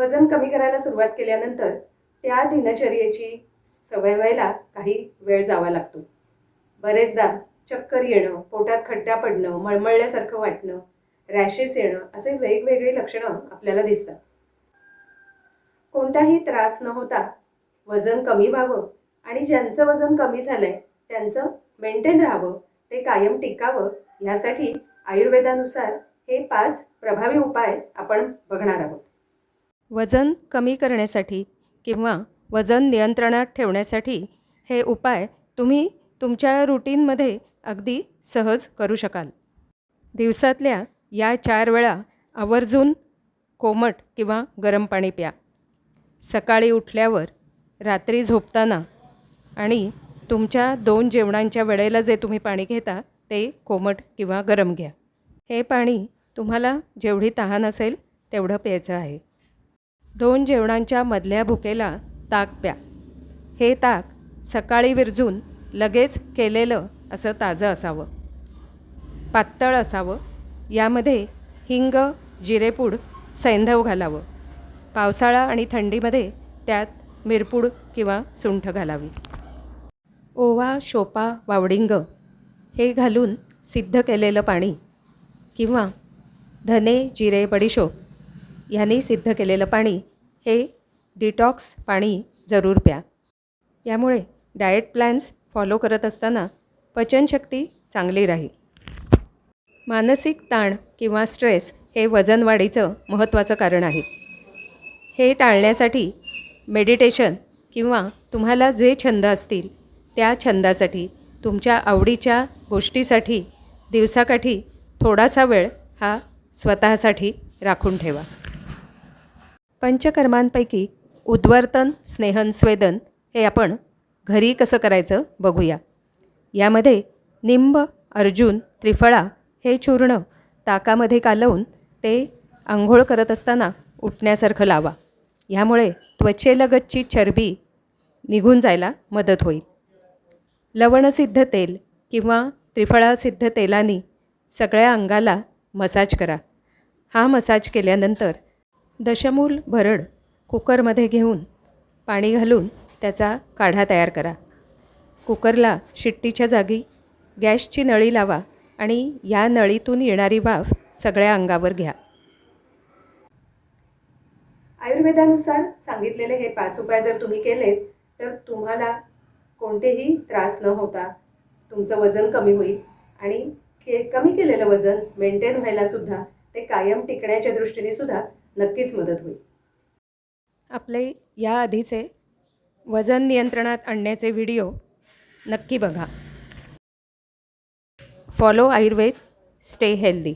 वजन कमी करायला सुरुवात केल्यानंतर त्या दिनचर्येची सवय व्हायला काही वेळ जावा लागतो. बरेचदा चक्कर येणं पोटात खड्डा पडणं मळमळल्यासारखं वाटणं रॅशेस येणं असे वेगवेगळी लक्षणं आपल्याला दिसतात. कोणताही त्रास न होता वजन कमी व्हावं आणि ज्यांचं वजन कमी झालं आहे त्यांचं मेंटेन राहावं ते कायम टिकावं ह्यासाठी आयुर्वेदानुसार हे पाच प्रभावी उपाय आपण बघणार आहोत. वजन कमी करण्यासाठी किंवा वजन नियंत्रणात ठेवण्यासाठी हे उपाय तुम्ही तुमच्या रुटीनमध्ये अगदी सहज करू शकाल. दिवसातल्या या चार वेळा आवर्जून कोमट किंवा गरम पाणी प्या. सकाळी उठल्यावर रात्री झोपताना आणि तुमच्या दोन जेवणांच्या वेळेला जे तुम्ही पाणी घेता ते कोमट किंवा गरम घ्या. हे पाणी तुम्हाला जेवढी तहान असेल तेवढं प्यायचं आहे. दोन जेवणांच्या मधल्या भुकेला ताक प्या. हे ताक सकाळी विरजून लगेच केलेलं असं ताजं असावं. पातळ असावं. यामध्ये हिंग जिरेपूड सैंधव घालावं. पावसाळा आणि थंडीमध्ये त्यात मिरपूड किंवा सुंठ घालावी. ओवा शोपा वावडिंग हे घालून सिद्ध केलेलं पाणी किंवा धने जिरे बडीशोप ह्यांनी सिद्ध केलेलं पाणी हे डिटॉक्स पाणी जरूर प्या. यामुळे डाएट प्लॅन्स फॉलो करत असताना पचनशक्ती चांगली राहील. मानसिक ताण किंवा स्ट्रेस हे वजन वाढीचं महत्त्वाचं कारण आहे. हे टाळण्यासाठी मेडिटेशन किंवा तुम्हाला जे छंद असतील त्या छंदासाठी तुमच्या आवडीच्या गोष्टीसाठी दिवसाकाठी थोडासा वेळ हा स्वतःसाठी राखून ठेवा. पंचकर्मांपैकी उद्वर्तन स्नेहन स्वेदन हे आपण घरी कसं करायचं बघूया. यामध्ये निंब अर्जुन त्रिफळा हे चूर्ण ताकामध्ये कालवून ते आंघोळ करत असताना उठण्यासारखं लावा. ह्यामुळे त्वचेलगतची चरबी निघून जायला मदत होईल. लवणसिद्ध तेल किंवा त्रिफळासिद्ध तेलाने सगळ्या अंगाला मसाज करा. हा मसाज केल्यानंतर दशमूल भरड कुकरमध्ये घेऊन पाणी घालून त्याचा काढा तयार करा. कुकरला शिट्टीच्या जागी गॅसची नळी लावा आणि या नळीतून येणारी वाफ सगळ्या अंगावर घ्या. आयुर्वेदानुसार सांगितलेले हे पाच उपाय जर तुम्ही केलेत तर तुम्हाला कोणतेही त्रास न होता तुमचं वजन कमी होईल आणि के कमी केलेलं वजन मेंटेन व्हायला सुद्धा ते कायम टिकण्याच्या दृष्टीने सुद्धा नक्कीच मदत होईल. आपले याआधीचे वजन नियंत्रणात आणण्याचे व्हिडिओ नक्की बघा. Follow Ayurveda stay healthy.